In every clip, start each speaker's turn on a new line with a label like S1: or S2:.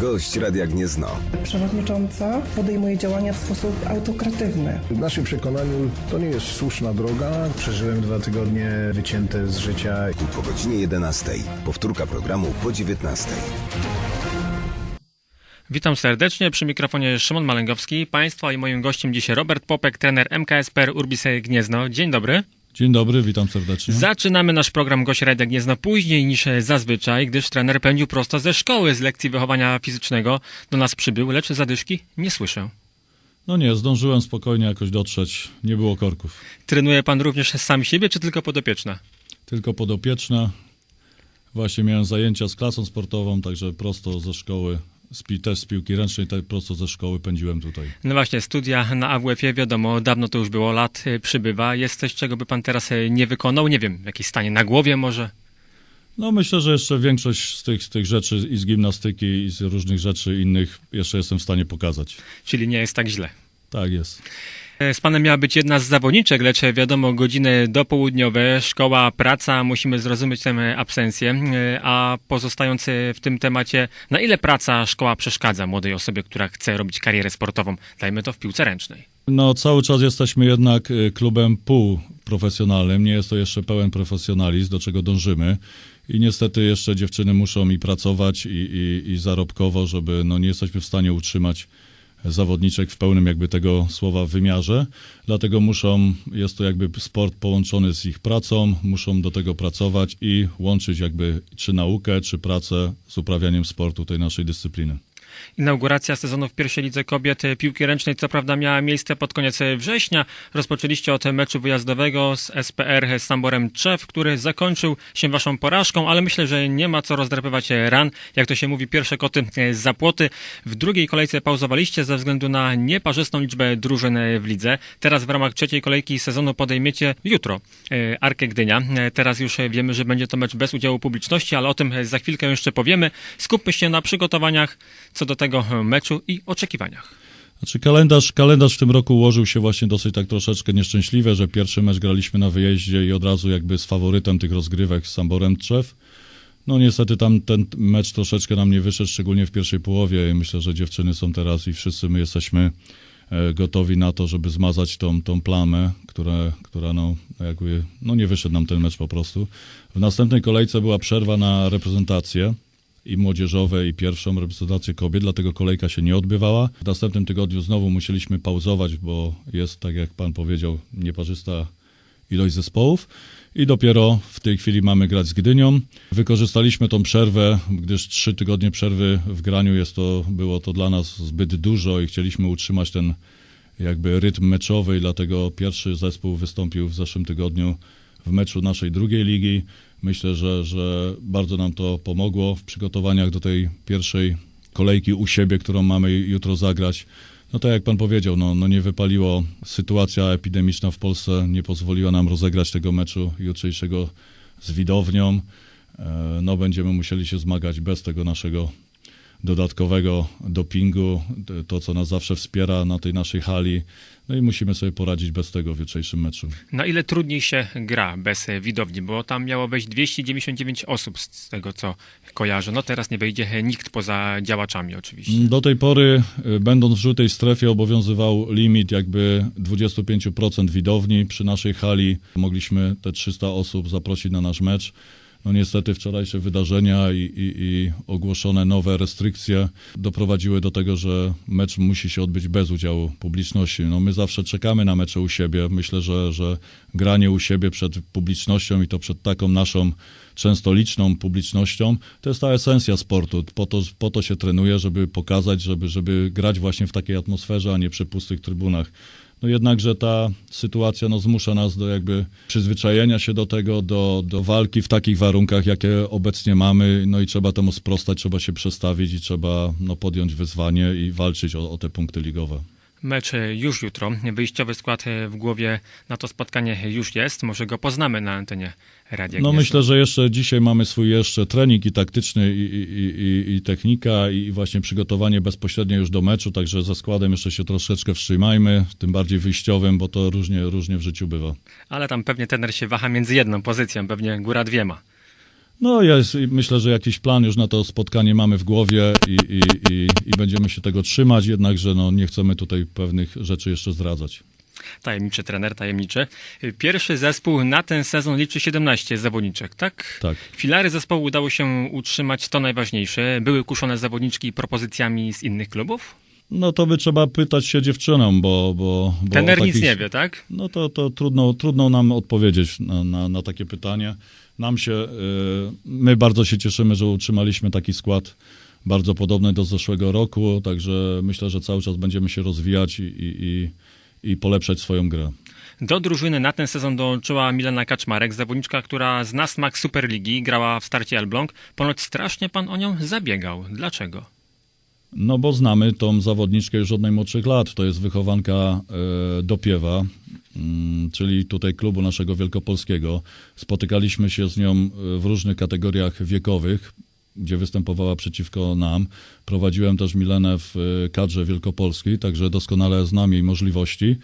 S1: Gość Radia Gniezno.
S2: Przewodnicząca podejmuje działania w sposób autokratywny.
S3: W naszym przekonaniu to nie jest słuszna droga. Przeżyłem dwa tygodnie wycięte z życia.
S1: Po godzinie 11. Powtórka programu po 19.
S4: Witam serdecznie, przy mikrofonie Szymon Malęgowski. Państwa i moim gościem dzisiaj Robert Popek, trener MKSPR Urbis Gniezno. Dzień dobry.
S5: Dzień dobry, witam serdecznie.
S4: Zaczynamy nasz program Gość Radia Gniezno później niż zazwyczaj, gdyż trener pędził prosto ze szkoły z lekcji wychowania fizycznego. Do nas przybył, lecz zadyszki nie słyszę.
S5: No nie, zdążyłem spokojnie jakoś dotrzeć, nie było korków.
S4: Trenuje pan również sam siebie, czy tylko podopieczna?
S5: Tylko podopieczna. Właśnie miałem zajęcia z klasą sportową, także prosto ze szkoły, z, pi- też z piłki ręcznej, tak prosto ze szkoły pędziłem tutaj.
S4: No właśnie, studia na AWF-ie, wiadomo, dawno to już było, lat y, przybywa. Jest coś, czego by pan teraz y, nie wykonał? Nie wiem, jakieś stanie na głowie może?
S5: No myślę, że jeszcze większość z tych, z tych rzeczy i z gimnastyki i z różnych rzeczy innych jeszcze jestem w stanie pokazać.
S4: Czyli nie jest tak źle.
S5: Tak jest.
S4: E, Z panem miała być jedna z zawodniczek, lecz wiadomo, godziny dopołudniowe, szkoła, praca, musimy zrozumieć tę absencję. E, A pozostając e, w tym temacie, na ile praca, szkoła przeszkadza młodej osobie, która chce robić karierę sportową? Dajmy to w piłce ręcznej.
S5: No cały czas jesteśmy jednak y, klubem półprofesjonalnym, nie jest to jeszcze pełen profesjonalizm, do czego dążymy. I niestety jeszcze dziewczyny muszą i pracować i, i, i zarobkowo, żeby no nie jesteśmy w stanie utrzymać zawodniczek w pełnym jakby tego słowa wymiarze. Dlatego muszą, jest to jakby sport połączony z ich pracą, muszą do tego pracować i łączyć jakby czy naukę, czy pracę z uprawianiem sportu tej naszej dyscypliny.
S4: Inauguracja sezonu w pierwszej lidze kobiet e, piłki ręcznej co prawda miała miejsce pod koniec e, września. Rozpoczęliście od meczu wyjazdowego z SPR z Samborem Trzew, który zakończył się waszą porażką, ale myślę, że nie ma co rozdrapywać e, ran. Jak to się mówi, pierwsze koty e, z zapłoty. W drugiej kolejce pauzowaliście ze względu na nieparzystą liczbę drużyn w lidze. Teraz w ramach trzeciej kolejki sezonu podejmiecie jutro Arkę Gdynia. Teraz już wiemy, że będzie to mecz bez udziału publiczności, ale o tym za chwilkę jeszcze powiemy. Skupmy się na przygotowaniach co do tego e, meczu i oczekiwaniach.
S5: Znaczy kalendarz, kalendarz w tym roku ułożył się właśnie dosyć tak troszeczkę nieszczęśliwie, że pierwszy mecz graliśmy na wyjeździe i od razu jakby z faworytem tych rozgrywek z Samborem Trzew. No niestety tam ten mecz troszeczkę nam nie wyszedł, szczególnie w pierwszej połowie myślę, że dziewczyny są teraz i wszyscy my jesteśmy e, gotowi na to, żeby zmazać tą, tą plamę, która, która no jakby, no nie wyszedł nam ten mecz po prostu. W następnej kolejce była przerwa na reprezentację i młodzieżowe, i pierwszą reprezentację kobiet, dlatego kolejka się nie odbywała. W następnym tygodniu znowu musieliśmy pauzować, bo jest, tak jak pan powiedział, nieparzysta ilość zespołów. I dopiero w tej chwili mamy grać z Gdynią. Wykorzystaliśmy tą przerwę, gdyż trzy tygodnie przerwy w graniu jest to, było to dla nas zbyt dużo i chcieliśmy utrzymać ten jakby rytm meczowy dlatego pierwszy zespół wystąpił w zeszłym tygodniu w meczu naszej drugiej ligi. Myślę, że, że bardzo nam to pomogło w przygotowaniach do tej pierwszej kolejki u siebie, którą mamy jutro zagrać. No tak jak pan powiedział, no, no nie wypaliło. Sytuacja epidemiczna w Polsce nie pozwoliła nam rozegrać tego meczu jutrzejszego z widownią. E, No będziemy musieli się zmagać bez tego naszego dodatkowego dopingu, to co nas zawsze wspiera na tej naszej hali. No i musimy sobie poradzić bez tego w jutrzejszym meczu.
S4: Na ile trudniej się gra bez e, widowni, bo tam miało wejść 299 osób z tego, co kojarzę. No teraz nie wejdzie e, nikt poza działaczami oczywiście.
S5: Do tej pory, y, będąc w żółtej strefie, obowiązywał limit jakby 25% widowni. Przy naszej hali mogliśmy te 300 osób zaprosić na nasz mecz. No niestety wczorajsze wydarzenia i, i, i ogłoszone nowe restrykcje doprowadziły do tego, że mecz musi się odbyć bez udziału publiczności. No my zawsze czekamy na mecze u siebie. Myślę, że, że granie u siebie przed publicznością i to przed taką naszą często liczną publicznością, to jest ta esencja sportu. Po to, po to się trenuje, żeby pokazać, żeby, żeby grać właśnie w takiej atmosferze, a nie przy pustych trybunach. No jednakże ta sytuacja no, zmusza nas do jakby przyzwyczajenia się do tego, do, do walki w takich warunkach, jakie obecnie mamy, no i trzeba temu sprostać, trzeba się przestawić i trzeba no, podjąć wyzwanie i walczyć o, o te punkty ligowe.
S4: Mecz już jutro. Wyjściowy skład e, w głowie na to spotkanie już jest. Może go poznamy na antenie Radia
S5: No myślę, że jeszcze dzisiaj mamy swój jeszcze trening i taktyczny i, i, i, i technika i właśnie przygotowanie bezpośrednio już do meczu, także ze składem jeszcze się troszeczkę wstrzymajmy, tym bardziej wyjściowym, bo to różnie, różnie w życiu bywa.
S4: Ale tam pewnie trener się waha między jedną pozycją, pewnie góra dwiema.
S5: No jest, myślę, że jakiś plan już na to spotkanie mamy w głowie i, i, i, i będziemy się tego trzymać, jednakże no, nie chcemy tutaj pewnych rzeczy jeszcze zdradzać.
S4: Tajemniczy trener, tajemniczy. Pierwszy zespół na ten sezon liczy 17 zawodniczek, tak?
S5: Tak.
S4: Filary zespołu udało się utrzymać, to najważniejsze. Były kuszone zawodniczki propozycjami z innych klubów?
S5: No to by trzeba pytać się dziewczynom, bo... bo, bo
S4: Trener
S5: o
S4: nic
S5: takich-
S4: nie wie, tak?
S5: No to, to trudno, trudno nam odpowiedzieć na, na, na takie pytanie. Nam się, y, my bardzo się cieszymy, że utrzymaliśmy taki skład bardzo podobny do zeszłego roku, także myślę, że cały czas będziemy się rozwijać i, i, i, polepszać swoją grę.
S4: Do drużyny na ten sezon dołączyła Milena Kaczmarek, zawodniczka, która zna smak Superligi, grała w starcie Elbląg. Ponoć strasznie pan o nią zabiegał. Dlaczego?
S5: No bo znamy tą zawodniczkę już od najmłodszych lat. To jest wychowanka e, Dopiewa, czyli tutaj klubu naszego wielkopolskiego. Spotykaliśmy się z nią e, w różnych kategoriach wiekowych, gdzie występowała przeciwko nam. Prowadziłem też Milenę w e, kadrze wielkopolskiej, także doskonale znam jej możliwości.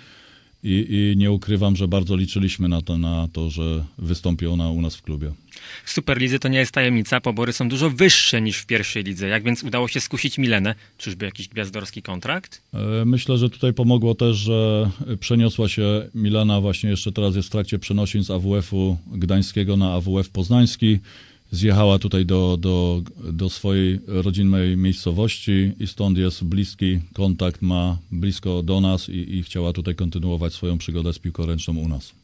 S5: I, I nie ukrywam, że bardzo liczyliśmy na to, na to, że wystąpi ona u nas w klubie.
S4: W Superlidze to nie jest tajemnica, pobory są dużo wyższe niż w pierwszej lidze. Jak więc udało się skusić Milenę? Czyżby jakiś gwiazdorski kontrakt?
S5: E, Myślę, że tutaj pomogło też, że przeniosła się Milana, właśnie jeszcze teraz jest w trakcie przenosin z AWF-u gdańskiego na AWF poznański. Zjechała tutaj do, do, do swojej rodzinnej miejscowości i stąd jest bliski kontakt, ma blisko do nas i, i chciała tutaj kontynuować swoją przygodę z piłką ręczną u nas.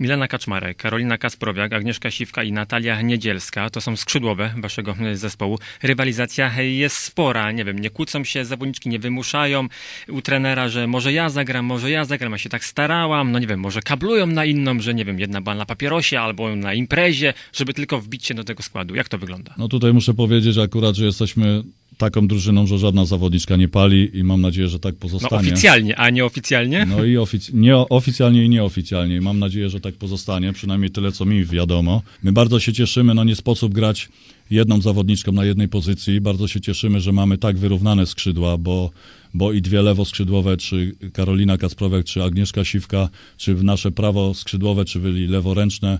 S4: Milena Kaczmarek, Karolina Kasprowiak, Agnieszka Siwka i Natalia Niedzielska to są skrzydłowe waszego zespołu. Rywalizacja jest spora, nie wiem, nie kłócą się, zawodniczki nie wymuszają u trenera, że może ja zagram, może ja zagram, ja się tak starałam, no nie wiem, może kablują na inną, że nie wiem, jedna była na papierosie albo na imprezie, żeby tylko wbić się do tego składu. Jak to wygląda?
S5: No tutaj muszę powiedzieć akurat, że jesteśmy taką drużyną, że żadna zawodniczka nie pali i mam nadzieję, że tak
S4: No
S5: pozostanie.
S4: oficjalnie, a nieoficjalnie?
S5: No i ofic- nie, oficjalnie i nieoficjalnie. I Mam nadzieję, że tak pozostanie, przynajmniej tyle, co mi wiadomo. My bardzo się cieszymy, no nie sposób grać jedną zawodniczką na jednej pozycji. Bardzo się cieszymy, że mamy tak wyrównane skrzydła, bo, bo i dwie lewoskrzydłowe, czy Karolina Kasprowek, czy Agnieszka Siwka, czy nasze prawo skrzydłowe, czy byli leworęczne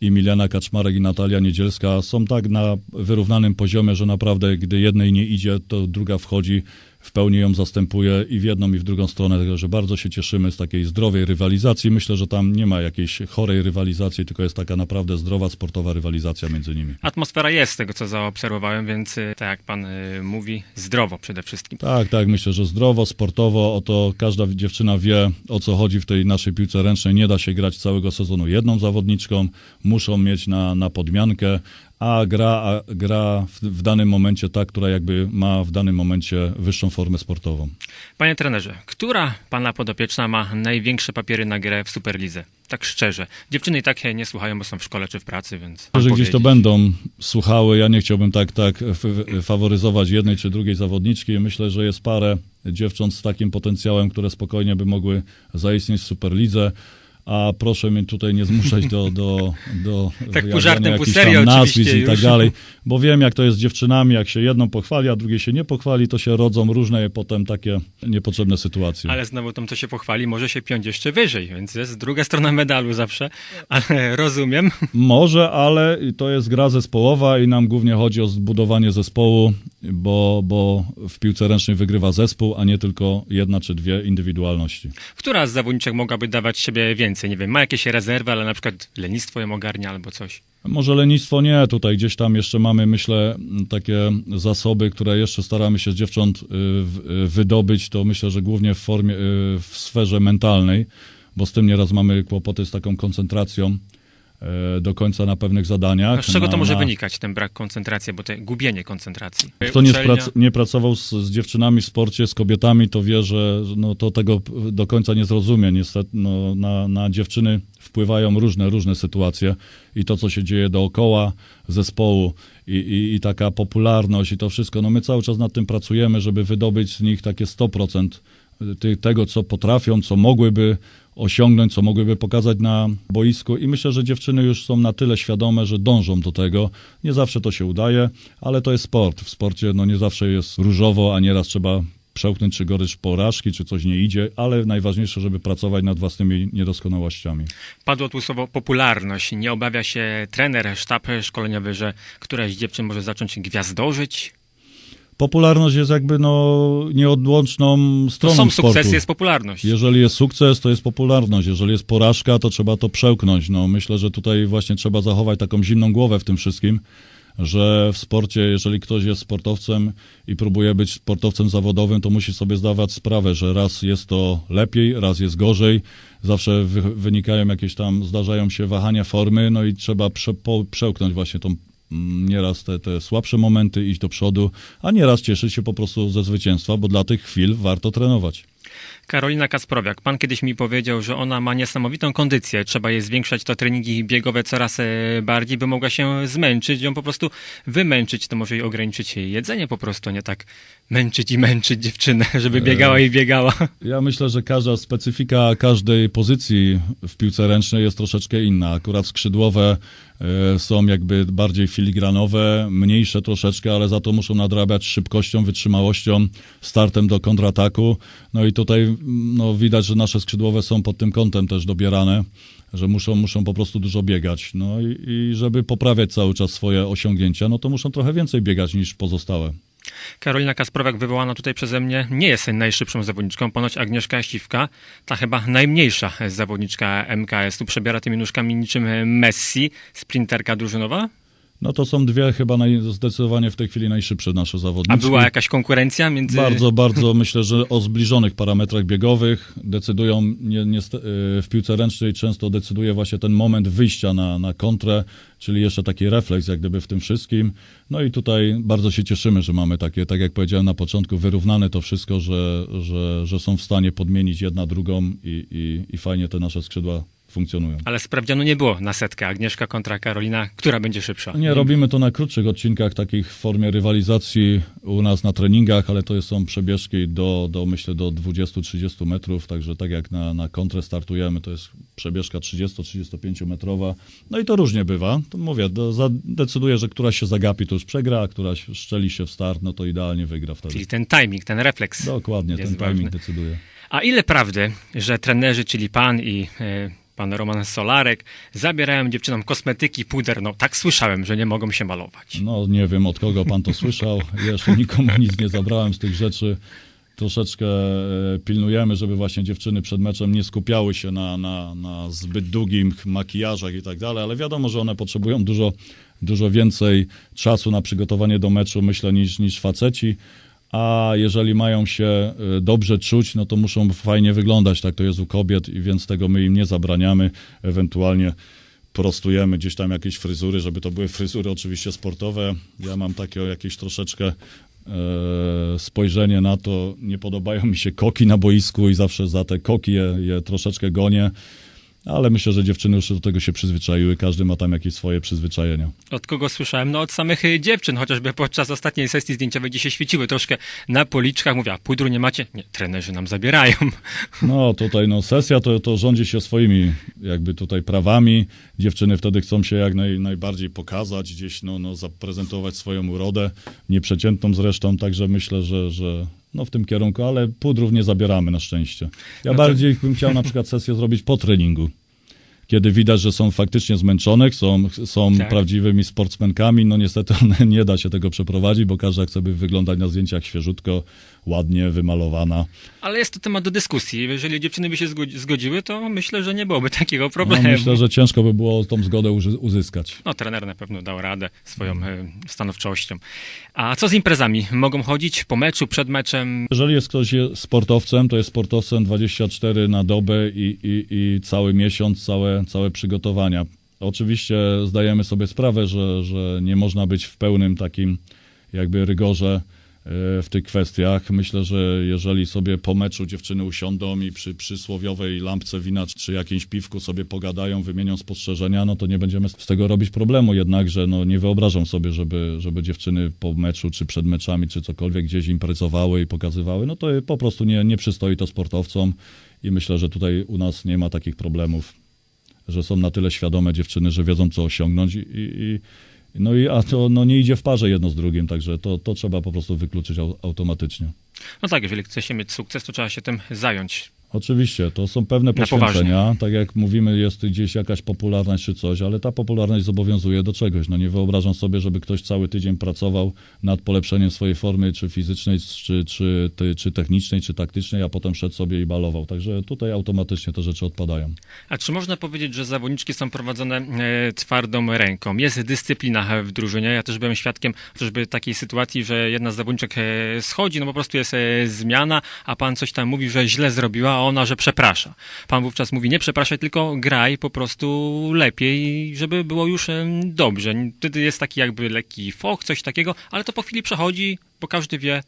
S5: i Milena Kaczmarek i Natalia Niedzielska są tak na wyrównanym poziomie, że naprawdę gdy jednej nie idzie, to druga wchodzi, w pełni ją zastępuje i w jedną i w drugą stronę, także bardzo się cieszymy z takiej zdrowej rywalizacji. Myślę, że tam nie ma jakiejś chorej rywalizacji, tylko jest taka naprawdę zdrowa, sportowa rywalizacja między nimi.
S4: Atmosfera jest z tego, co zaobserwowałem, więc y, tak jak pan y, mówi, zdrowo przede wszystkim.
S5: Tak, tak, myślę, że zdrowo, sportowo, oto każda dziewczyna wie, o co chodzi w tej naszej piłce ręcznej. Nie da się grać całego sezonu jedną zawodniczką, muszą mieć na, na podmiankę, a gra, a gra w, w danym momencie ta, która jakby ma w danym momencie wyższą formę sportową.
S4: Panie trenerze, która pana podopieczna ma największe papiery na grę w Superlidze? Tak szczerze. Dziewczyny i tak nie słuchają, bo są w szkole czy w pracy, więc... pan
S5: Że gdzieś to będą słuchały, ja nie chciałbym tak, tak faworyzować jednej czy drugiej zawodniczki. Myślę, że jest parę dziewcząt z takim potencjałem, które spokojnie by mogły zaistnieć w Superlidze. A proszę mnie tutaj nie zmuszać do, do, do
S4: Tak pół żartem,
S5: jakichś tam nazwisk i tak dalej, bo wiem jak to jest z dziewczynami, jak się jedną pochwali, a drugiej się nie pochwali, to się rodzą różne potem takie niepotrzebne sytuacje.
S4: Ale znowu tą, co się pochwali, może się piąć jeszcze wyżej, więc jest druga strona medalu zawsze. Ale rozumiem.
S5: Może, ale to jest gra zespołowa i nam głównie chodzi o zbudowanie zespołu, bo, bo w piłce ręcznej wygrywa zespół, a nie tylko jedna czy dwie indywidualności.
S4: Która z zawodniczek mogłaby dawać siebie więcej? Nie wiem, ma jakieś rezerwy, ale na przykład lenistwo ją ogarnia albo coś.
S5: Może lenistwo nie, tutaj gdzieś tam jeszcze mamy, myślę, takie zasoby, które jeszcze staramy się z dziewcząt y, y, wydobyć, to myślę, że głównie w formie, y, w sferze mentalnej, bo z tym nieraz mamy kłopoty z taką koncentracją do końca na pewnych zadaniach.
S4: No z czego to
S5: na,
S4: może
S5: na...
S4: wynikać, ten brak koncentracji, bo to gubienie koncentracji?
S5: Kto nie, sprac- nie pracował z, z dziewczynami w sporcie, z kobietami, to wie, że no, to tego do końca nie zrozumie. Niestety no, na, na dziewczyny wpływają różne, różne sytuacje i to, co się dzieje dookoła zespołu i, i, i taka popularność i to wszystko. No my cały czas nad tym pracujemy, żeby wydobyć z nich takie 100% ty, tego, co potrafią, co mogłyby osiągnąć, co mogłyby pokazać na boisku i myślę, że dziewczyny już są na tyle świadome, że dążą do tego. Nie zawsze to się udaje, ale to jest sport. W sporcie no nie zawsze jest różowo, a nieraz trzeba przełknąć czy gorycz porażki, czy coś nie idzie, ale najważniejsze, żeby pracować nad własnymi niedoskonałościami.
S4: Padło tu słowo popularność. Nie obawia się trener, sztab szkoleniowy, że któraś dziewczyn może zacząć gwiazdorzyć?
S5: Popularność jest jakby no nieodłączną
S4: To
S5: stroną
S4: są
S5: sportu.
S4: sukcesy, jest popularność.
S5: Jeżeli jest sukces, to jest popularność. Jeżeli jest porażka, to trzeba to przełknąć. No, myślę, że tutaj właśnie trzeba zachować taką zimną głowę w tym wszystkim, że w sporcie, jeżeli ktoś jest sportowcem i próbuje być sportowcem zawodowym, to musi sobie zdawać sprawę, że raz jest to lepiej, raz jest gorzej. Zawsze wy, wynikają jakieś tam, zdarzają się wahania formy, no i trzeba prze, po, przełknąć właśnie tą nieraz te, te słabsze momenty, iść do przodu, a nieraz cieszyć się po prostu ze zwycięstwa, bo dla tych chwil warto trenować.
S4: Karolina Kasprowiak, pan kiedyś mi powiedział, że ona ma niesamowitą kondycję. Trzeba jej zwiększać to treningi biegowe coraz e, bardziej, by mogła się zmęczyć, ją po prostu wymęczyć. To może jej ograniczyć jej jedzenie po prostu, nie tak męczyć i męczyć dziewczynę, żeby biegała i biegała.
S5: Ja myślę, że każda specyfika każdej pozycji w piłce ręcznej jest troszeczkę inna. Akurat skrzydłowe e, są jakby bardziej filigranowe, mniejsze troszeczkę, ale za to muszą nadrabiać szybkością, wytrzymałością, startem do kontrataku. No i tutaj mm, no, widać, że nasze skrzydłowe są pod tym kątem też dobierane, że muszą, muszą po prostu dużo biegać. No i, i żeby poprawiać cały czas swoje osiągnięcia, no to muszą trochę więcej biegać niż pozostałe.
S4: Karolina Kasprowiak, wywołana tutaj przeze mnie, nie jest najszybszą zawodniczką. Ponoć Agnieszka Ściwka, ta chyba najmniejsza zawodniczka MKS-u, przebiera tymi nóżkami niczym Messi, sprinterka drużynowa.
S5: No to są dwie chyba naj, zdecydowanie w tej chwili najszybsze nasze
S4: A
S5: zawodniczki.
S4: była jakaś konkurencja między...
S5: Bardzo, bardzo myślę, że o zbliżonych parametrach biegowych decydują nie, nie, w piłce ręcznej często decyduje właśnie ten moment wyjścia na, na kontrę, czyli jeszcze taki refleks jak gdyby w tym wszystkim. No i tutaj bardzo się cieszymy, że mamy takie, tak jak powiedziałem na początku, wyrównane to wszystko, że, że, że są w stanie podmienić jedna drugą i, i, i fajnie te nasze skrzydła funkcjonują.
S4: Ale sprawdzianu nie było na setkę. Agnieszka kontra Karolina. Która będzie szybsza?
S5: Nie, robimy to na krótszych odcinkach, takich w formie rywalizacji u nas na treningach, ale to są przebieżki do, do myślę, do 20-30 metrów, także tak jak na, na kontrę startujemy, to jest przebieżka 30-35 metrowa. No i to różnie bywa. To mówię, do, decyduję, że któraś się zagapi, to już przegra, a któraś szczeli się w start, no to idealnie wygra wtedy.
S4: Czyli ten timing, ten refleks.
S5: Dokładnie, ten timing
S4: ważny.
S5: decyduje.
S4: A ile prawdy, że trenerzy, czyli pan i e, pan Roman Solarek, zabierają dziewczynom kosmetyki, puder? No tak słyszałem, że nie mogą się malować.
S5: No nie wiem od kogo pan to słyszał. Jeszcze nikomu nic nie zabrałem z tych rzeczy. Troszeczkę e, pilnujemy, żeby właśnie dziewczyny przed meczem nie skupiały się na, na, na zbyt długich makijażach i tak dalej, ale wiadomo, że one potrzebują dużo, dużo więcej czasu na przygotowanie do meczu, myślę, niż, niż faceci. A jeżeli mają się e, dobrze czuć, no to muszą fajnie wyglądać, tak to jest u kobiet, i więc tego my im nie zabraniamy. Ewentualnie prostujemy gdzieś tam jakieś fryzury, żeby to były fryzury oczywiście sportowe. Ja mam takie jakieś troszeczkę e, spojrzenie na to. Nie podobają mi się koki na boisku i zawsze za te koki je, je troszeczkę gonię. Ale myślę, że dziewczyny już do tego się przyzwyczaiły. Każdy ma tam jakieś swoje przyzwyczajenia.
S4: Od kogo słyszałem? No od samych y, dziewczyn, chociażby podczas ostatniej sesji zdjęciowej, gdzie się świeciły troszkę na policzkach. Mówię, a pudru nie macie? Nie, trenerzy nam zabierają.
S5: No tutaj no sesja to, to rządzi się swoimi jakby tutaj prawami. Dziewczyny wtedy chcą się jak naj, najbardziej pokazać, gdzieś no, no zaprezentować swoją urodę, nieprzeciętną zresztą, także myślę, że, że no w tym kierunku, ale pudrów nie zabieramy na szczęście. Ja
S4: No to-
S5: bardziej bym chciał na przykład sesję zrobić po treningu. Kiedy widać, że są faktycznie zmęczone, są, są
S4: Tak.
S5: prawdziwymi sportsmenkami, no niestety nie da się tego przeprowadzić, bo każda chce by wyglądać na zdjęciach świeżutko, ładnie, wymalowana.
S4: Ale jest to temat do dyskusji. Jeżeli dziewczyny by się zgodzi- zgodziły, to myślę, że nie byłoby takiego
S5: No,
S4: problemu.
S5: myślę, że ciężko by było tą zgodę uzy- uzyskać.
S4: No, trener na pewno dał radę swoją e, stanowczością. A co z imprezami? Mogą chodzić po meczu, przed meczem?
S5: Jeżeli jest ktoś sportowcem, to jest sportowcem 24 na dobę i, i, i cały miesiąc, całe, całe przygotowania. Oczywiście zdajemy sobie sprawę, że, że nie można być w pełnym takim jakby rygorze e, w tych kwestiach. Myślę, że jeżeli sobie po meczu dziewczyny usiądą i przy przysłowiowej lampce wina czy jakimś piwku sobie pogadają, wymienią spostrzeżenia, no to nie będziemy z tego robić problemu. Jednakże no, nie wyobrażam sobie, żeby, żeby dziewczyny po meczu czy przed meczami czy cokolwiek gdzieś imprezowały i pokazywały. No to po prostu nie, nie przystoi to sportowcom i myślę, że tutaj u nas nie ma takich problemów, że są na tyle świadome dziewczyny, że wiedzą co osiągnąć i, i, No i a to no, nie idzie w parze jedno z drugim, także to, to trzeba po prostu wykluczyć au, automatycznie.
S4: No tak, jeżeli chce się mieć sukces, to trzeba się tym zająć.
S5: Oczywiście, to są pewne poświęcenia. Tak jak mówimy, jest gdzieś jakaś popularność czy coś, ale ta popularność zobowiązuje do czegoś. No nie wyobrażam sobie, żeby ktoś cały tydzień pracował nad polepszeniem swojej formy, czy fizycznej, czy, czy, ty- czy technicznej, czy taktycznej, a potem szedł sobie i balował. Także tutaj automatycznie te rzeczy odpadają.
S4: A czy można powiedzieć, że zawodniczki są prowadzone e, twardą ręką? Jest dyscyplina w drużynie. Ja też byłem świadkiem chociażby takiej sytuacji, że jedna z zawodniczek e, schodzi, no po prostu jest e, zmiana, a pan coś tam mówi, że źle zrobiła, a ona, że przeprasza. Pan wówczas mówi, nie przepraszaj, tylko graj po prostu lepiej, żeby było już dobrze. Wtedy jest taki jakby lekki foch, coś takiego, ale to po chwili przechodzi, bo każdy wie,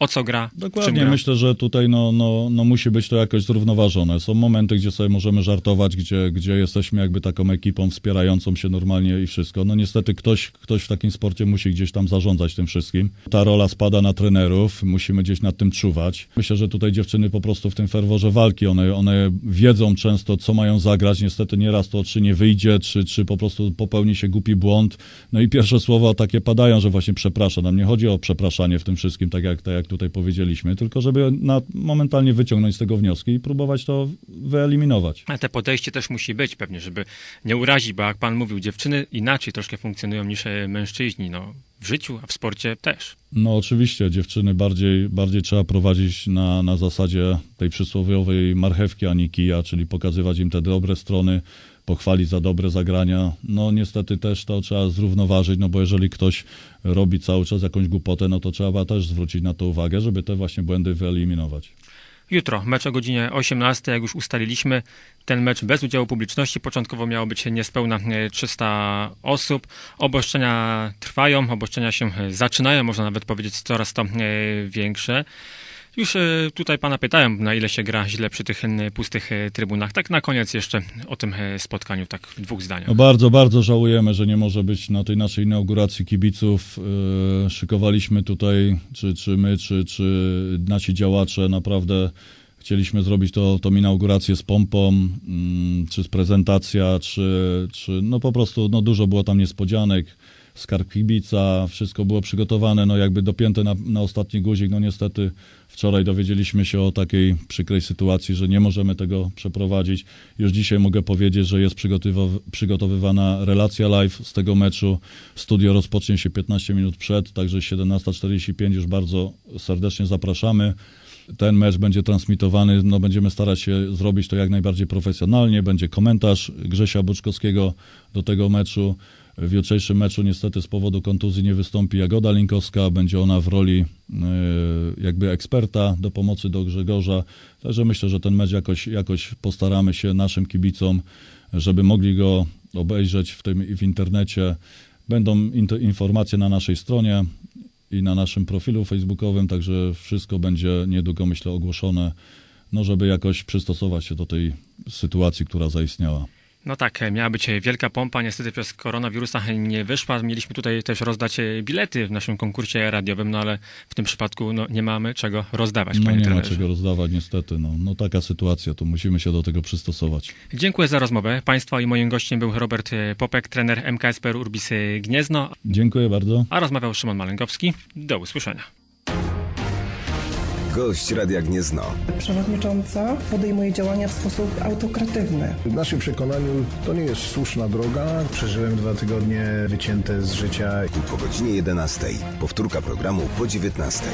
S4: o co gra,
S5: Dokładnie,
S4: gra.
S5: myślę, że tutaj no, no, no musi być to jakoś zrównoważone. Są momenty, gdzie sobie możemy żartować, gdzie, gdzie jesteśmy jakby taką ekipą wspierającą się normalnie i wszystko. No niestety ktoś, ktoś w takim sporcie musi gdzieś tam zarządzać tym wszystkim. Ta rola spada na trenerów, musimy gdzieś nad tym czuwać. Myślę, że tutaj dziewczyny po prostu w tym ferworze walki, one, one wiedzą często, co mają zagrać. Niestety nieraz to czy nie wyjdzie, czy, czy po prostu popełni się głupi błąd. No i pierwsze słowa takie padają, że właśnie przepraszam. Nam nie chodzi o przepraszanie w tym wszystkim, tak jak, tak jak tutaj powiedzieliśmy, tylko żeby na, momentalnie wyciągnąć z tego wnioski i próbować to wyeliminować.
S4: Ale te podejście też musi być pewnie, żeby nie urazić, bo jak pan mówił, dziewczyny inaczej troszkę funkcjonują niż e, mężczyźni, no w życiu, a w sporcie też.
S5: No oczywiście, dziewczyny bardziej, bardziej trzeba prowadzić na, na zasadzie tej przysłowiowej marchewki, a nie kija, czyli pokazywać im te dobre strony, pochwalić za dobre zagrania. No niestety też to trzeba zrównoważyć, no bo jeżeli ktoś robi cały czas jakąś głupotę, no to trzeba też zwrócić na to uwagę, żeby te właśnie błędy wyeliminować.
S4: Jutro mecz o godzinie 18, jak już ustaliliśmy, ten mecz bez udziału publiczności. Początkowo miało być niespełna e, 300 osób. Obostrzenia trwają, obostrzenia się e, zaczynają, można nawet powiedzieć coraz to e, większe. Już e, tutaj pana pytałem, na ile się gra źle przy tych pustych e, trybunach. Tak na koniec jeszcze o tym e, spotkaniu, tak w dwóch zdaniach.
S5: No bardzo, bardzo żałujemy, że nie może być na tej naszej inauguracji kibiców. Szykowaliśmy tutaj, czy, czy my, czy, czy nasi działacze, naprawdę chcieliśmy zrobić to, tą inaugurację z pompą, mm, czy z prezentacja, czy, czy no po prostu no dużo było tam niespodzianek. Skarb kibica, wszystko było przygotowane, no jakby dopięte na, na ostatni guzik. No niestety wczoraj dowiedzieliśmy się o takiej przykrej sytuacji, że nie możemy tego przeprowadzić. Już dzisiaj mogę powiedzieć, że jest przygotowywa- przygotowywana relacja live z tego meczu. Studio rozpocznie się 15 minut przed, także 17.45 już bardzo serdecznie zapraszamy. Ten mecz będzie transmitowany, no będziemy starać się zrobić to jak najbardziej profesjonalnie. Będzie komentarz Grzesia Boczkowskiego do tego meczu. W jutrzejszym meczu niestety z powodu kontuzji nie wystąpi Jagoda Linkowska, będzie ona w roli e, jakby eksperta do pomocy do Grzegorza. Także myślę, że ten mecz jakoś, jakoś postaramy się naszym kibicom, żeby mogli go obejrzeć w, tym, w internecie. Będą informacje na naszej stronie i na naszym profilu facebookowym, także wszystko będzie niedługo, myślę, ogłoszone, no żeby jakoś przystosować się do tej sytuacji, która zaistniała.
S4: No tak, e, miała być e, wielka pompa, niestety przez koronawirusa nie wyszła. Mieliśmy tutaj też rozdać e, bilety w naszym konkursie radiowym, no ale w tym przypadku no, nie mamy czego rozdawać,
S5: No
S4: panie
S5: nie ma czego rozdawać niestety, no, no taka sytuacja, to musimy się do tego przystosować.
S4: Dziękuję za rozmowę. Państwa i moim gościem był Robert Popek, trener MKSPR Urbis Gniezno,
S5: Dziękuję bardzo.
S4: a rozmawiał Szymon Malęgowski. Do usłyszenia.
S1: Gość Radia Gniezno.
S2: Przewodnicząca podejmuje działania w sposób autokratywny.
S3: W naszym przekonaniu to nie jest słuszna droga. Przeżyłem dwa tygodnie wycięte z życia
S1: Po godzinie 11. Powtórka programu po 19.